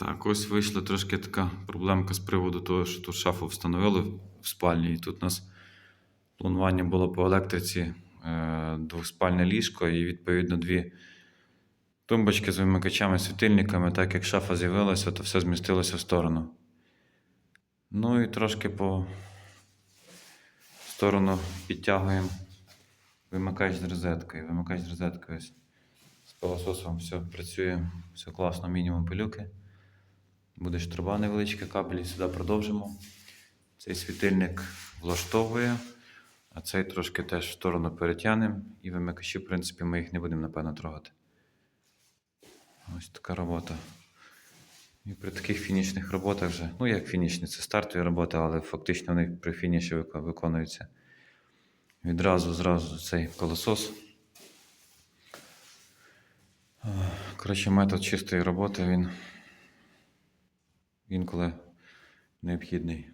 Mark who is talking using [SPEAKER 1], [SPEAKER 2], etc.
[SPEAKER 1] Так, ось вийшла трошки така проблемка з приводу того, що тут шафу встановили в спальні. І тут у нас планування було по електриці е, двоспальне ліжко і відповідно дві тумбочки з вимикачами, світильниками. Так як шафа з'явилася, то все змістилося в сторону. Ну і трошки по сторону підтягуємо вимикач з розеткою. Вимикач з розеткою ось з пилососом все працює, все класно, мінімум пилюки. Буде ж труба невеличка, кабелі сюди продовжимо. Цей світильник влаштовує, а цей трошки теж в сторону перетягнемо. І вимикачі, в принципі, ми їх не будемо, напевно, трогати. Ось така робота. І при таких фінішних роботах вже, ну як фінішні, це стартові роботи, але фактично вони при фініші вик- виконуються. Відразу зразу цей колосос. Коротше, метод чистої роботи він інколи необхідний.